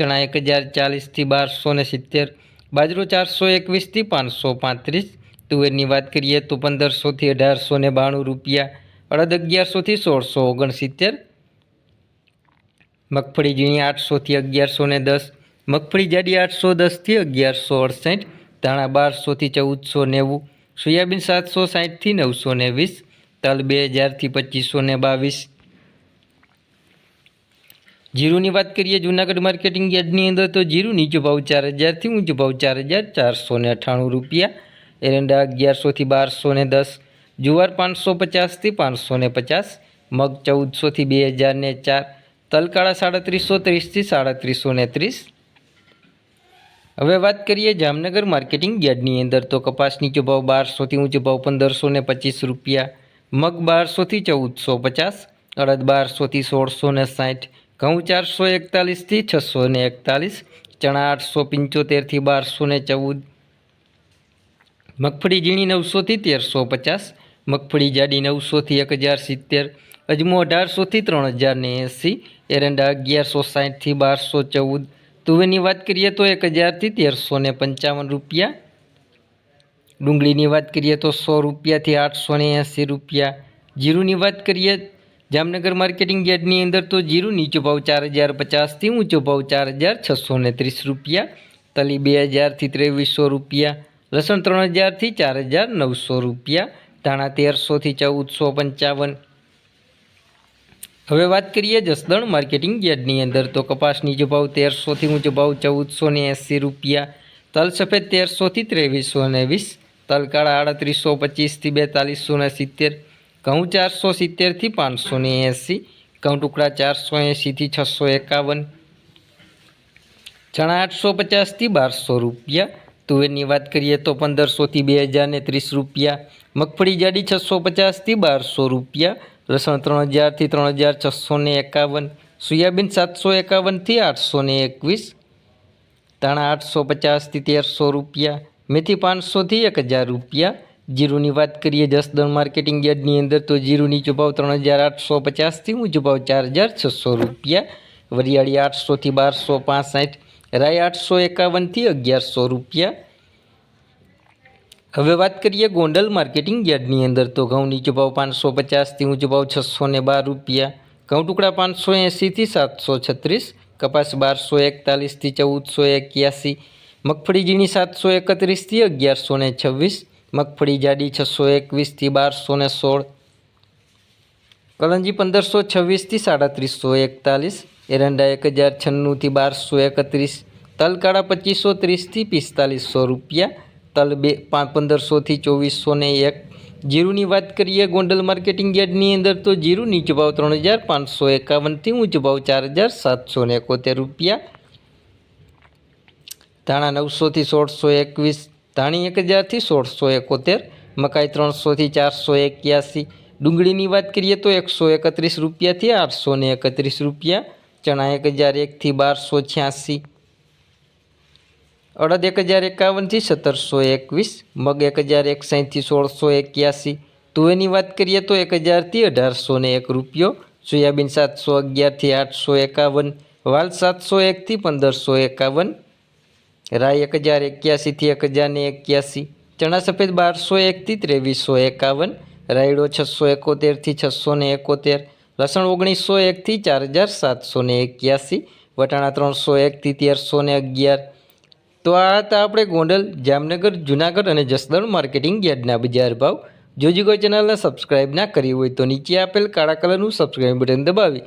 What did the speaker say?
ચણા એક હજાર ચાલીસથી બારસો ને સિત્તેર, બાજરો ચારસો એકવીસથી પાંચસો પાંત્રીસ, તુવેરની વાત કરીએ તો પંદરસોથી અઢારસો ને બાણું રૂપિયા, અડદ અગિયારસોથી સોળસો ઓગણસિત્તેર, મગફળી ઝીણી આઠસોથી અગિયારસો ને દસ, મગફળી જાડી આઠસો દસથી અગિયારસો અડસઠ, ધાણા બારસોથી ચૌદસો નેવું, સોયાબીન સાતસો સાઠથી નવસો ને વીસ, તલ બે હજારથી પચીસો ને બાવીસ જીરુની વાત કરીએ, જૂનાગઢ માર્કેટિંગ યાર્ડની અંદર તો જીરું નીચો ભાવ ચાર હજારથી ઊંચો ભાવ ચાર હજાર ચારસો ને અઠ્ઠાણું રૂપિયા, એરંડા અગિયારસોથી બારસો ને દસ, જુવાર પાંચસો પચાસથી પાંચસો ને પચાસ, મગ ચૌદસોથી બે હજાર ને ચાર, તલકાળા સાડત્રીસો ત્રીસથી સાડત્રીસો ને ત્રીસ. હવે વાત કરીએ જામનગર માર્કેટિંગ યાર્ડની અંદર તો કપાસ નીચો ભાવ બારસોથી ઊંચો ભાવ પંદરસો ને પચીસ રૂપિયા, મગ બારસોથી ચૌદસો પચાસ, અડદ બારસોથી સોળસો ને સાઠ ઘઉં ચારસો એકતાલીસથી છસો ને એકતાલીસ, ચણા આઠસો પંચોતેરથી બારસો ને ચૌદ, મગફળી ઝીણી નવસોથી તેરસો પચાસ, મગફળી જાડી નવસોથી એક હજાર સિત્તેર, અજમો અઢારસોથી ત્રણ હજાર ને એંસી, એરંડા અગિયારસો સાઠથી બારસો ચૌદ, તુવેરની વાત કરીએ તો એક હજારથી તેરસો ને પંચાવન રૂપિયા, ડુંગળીની વાત કરીએ તો સો રૂપિયાથી આઠસો ને એંસી રૂપિયા, જીરુની વાત કરીએ જામનગર માર્કેટિંગ યાર્ડની અંદર તો જીરું, નીચો ભાવ ચાર હજાર પચાસથી ઊંચો ભાવ ચાર હજાર છસો ને ત્રીસ રૂપિયા, તલી બે હજારથી ત્રેવીસો રૂપિયા, લસણ ત્રણ હજારથી ચાર હજાર નવસો રૂપિયા, ધાણા તેરસોથી ચૌદસો પંચાવન. હવે વાત કરીએ જસદણ માર્કેટિંગ યાર્ડની અંદર તો કપાસ નીચો ભાવ તેરસોથી ઊંચો ભાવ ચૌદસો ને એંસી રૂપિયા, તલ સફેદ તેરસોથી ત્રેવીસો ને વીસ તલકાળા આડત્રીસો પચીસથી બેતાલીસો ને સિત્તેર ઘઉં ચારસો સિત્તેરથી પાંચસો ને એંસી, ઘઉં ટુકડા ચારસો એંસીથી છસો એકાવન, ચણા આઠસો પચાસથી બારસો રૂપિયા, તુવેરની વાત કરીએ તો પંદરસોથી બે હજારને ત્રીસ રૂપિયા, મગફળી જાડી છસો પચાસથી બારસો રૂપિયા, લસણ ત્રણ હજારથી ત્રણ હજાર છસો ને એકાવન, સોયાબીન સાતસો એકાવનથી આઠસો ને એકવીસ, ધાણા આઠસો પચાસથી તેરસો રૂપિયા, મેથી પાંચસોથી એક હજાર રૂપિયા જીરુની વાત કરીએ જસદણ માર્કેટિંગ યાર્ડની અંદર, તો જીરુની ભાવ ત્રણ હજાર આઠસો પચાસથી ઊંચો ચાર હજાર છસો રૂપિયા. વરિયાળી આઠસોથી બારસો પાંસઠ, રાય આઠસો એકાવનથી અગિયારસો રૂપિયા. હવે વાત કરીએ ગોંડલ માર્કેટિંગ યાર્ડની અંદર, તો ઘઉં નીચો પાંચસો પચાસથી ઊંચો ભાવ છસો ને બાર રૂપિયા. ઘઉં ટુકડા પાંચસો એંસીથી સાતસો છત્રીસ, કપાસ બારસો એકતાલીસથી ચૌદસો એક્યાસી, મગફળી ઝીણી સાતસો એકત્રીસથી અગિયારસો ને છવ્વીસ મગફળી જાડી છસો એકવીસથી બારસો ને સોળ. કલંજી પંદરસો છવ્વીસથી સાડત્રીસો એકતાલીસ. એરંડા એક હજાર છન્નુંથી બારસો એકત્રીસ. તલકાળા પચીસો ત્રીસથી પિસ્તાલીસો રૂપિયા. તલ બે પંદરસોથી ચોવીસો ને એક. જીરુની વાત કરીએ ગોંડલ માર્કેટિંગ યાર્ડની અંદર તો જીરુ નીચો ભાવ ત્રણ હજાર પાંચસો એકાવનથી ઊંચો ભાવ ચાર હજાર સાતસો ને એકોતેર રૂપિયા. ધાણા નવસોથી સોળસો એકવીસ. ધાણી એક હજારથી સોળસો એકોતેર, મકાઈ ત્રણસોથી ચારસો એક્યાસી. ડુંગળીની વાત કરીએ તો એકસો એકત્રીસ રૂપિયાથી આઠસો ને એકત્રીસ રૂપિયા, ચણા એક હજાર એકથી બારસો છ્યાસી. અડદ એક હજાર એકાવનથી સત્તરસો એકવીસ, મગ એક હજાર એકસાઠથી સોળસો એક્યાસી. તુવેની વાત કરીએ તો એક હજારથી અઢારસો ને એક રૂપિયો, સોયાબીન સાતસો અગિયારથી આઠસો એકાવન, વાલ સાતસો એકથી પંદરસો એકાવન રાય એક હજાર એક્યાસીથી એક હજારને એક્યાસી ચણા સફેદ બારસો એકથી ત્રેવીસો એકાવન, રાયડો છસો એકોતેરથી છસો ને એકોતેર, લસણ ઓગણીસો એકથી ચાર હજાર સાતસો ને એક્યાસી વટાણા ત્રણસો એકથી તેરસો ને અગિયાર. તો આ હતા આપણે ગોંડલ, જામનગર, જુનાગઢ અને જસદણ માર્કેટિંગ યાર્ડના બજાર ભાવ. જો કોઈ ચેનલને સબસ્ક્રાઇબ ના કરી હોય તો નીચે આપેલ કાળા કલરનું સબસ્ક્રાઇબ બટન દબાવી.